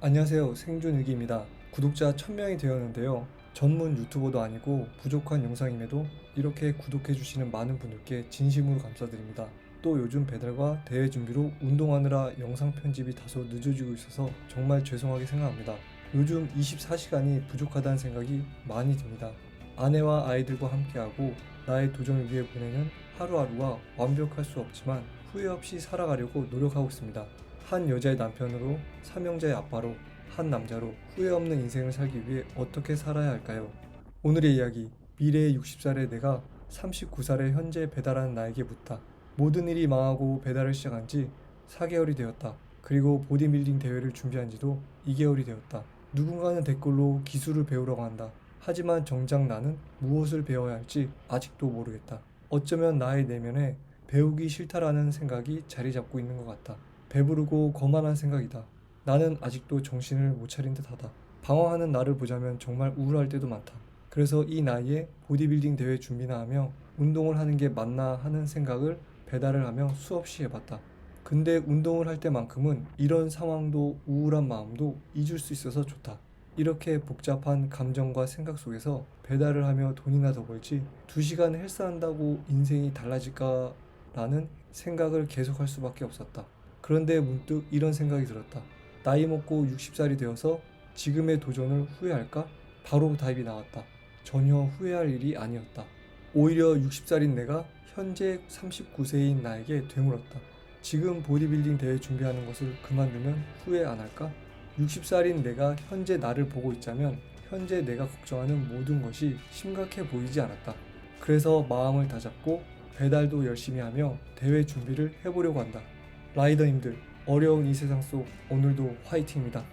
안녕하세요. 생존일기입니다. 구독자 1000명이 되었는데요. 전문 유튜버도 아니고 부족한 영상임에도 이렇게 구독해주시는 많은 분들께 진심으로 감사드립니다. 또 요즘 배달과 대회 준비로 운동하느라 영상 편집이 다소 늦어지고 있어서 정말 죄송하게 생각합니다. 요즘 24시간이 부족하다는 생각이 많이 듭니다. 아내와 아이들과 함께하고 나의 도전을 위해 보내는 하루하루가 완벽할 수 없지만 후회 없이 살아가려고 노력하고 있습니다. 한 여자의 남편으로 삼형제의 아빠로 한 남자로 후회 없는 인생을 살기 위해 어떻게 살아야 할까요? 오늘의 이야기 미래의 60살의 내가 39살의 현재 배달하는 나에게 묻다. 모든 일이 망하고 배달을 시작한 지 4개월이 되었다. 그리고 보디빌딩 대회를 준비한 지도 2개월이 되었다. 누군가는 댓글로 기술을 배우라고 한다. 하지만 정작 나는 무엇을 배워야 할지 아직도 모르겠다. 어쩌면 나의 내면에 배우기 싫다라는 생각이 자리 잡고 있는 것 같다. 배부르고 거만한 생각이다. 나는 아직도 정신을 못 차린 듯하다. 방황하는 나를 보자면 정말 우울할 때도 많다. 그래서 이 나이에 보디빌딩 대회 준비나 하며 운동을 하는 게 맞나 하는 생각을 배달을 하며 수없이 해봤다. 근데 운동을 할 때만큼은 이런 상황도 우울한 마음도 잊을 수 있어서 좋다. 이렇게 복잡한 감정과 생각 속에서 배달을 하며 돈이나 더 벌지 2시간 헬스한다고 인생이 달라질까 라는 생각을 계속할 수밖에 없었다. 그런데 문득 이런 생각이 들었다. 나이 먹고 60살이 되어서 지금의 도전을 후회할까? 바로 답이 나왔다. 전혀 후회할 일이 아니었다. 오히려 60살인 내가 현재 39세인 나에게 되물었다. 지금 보디빌딩 대회 준비하는 것을 그만두면 후회 안 할까? 60살인 내가 현재 나를 보고 있자면 현재 내가 걱정하는 모든 것이 심각해 보이지 않았다. 그래서 마음을 다잡고 배달도 열심히 하며 대회 준비를 해보려고 한다. 라이더님들, 어려운 이 세상 속 오늘도 화이팅입니다.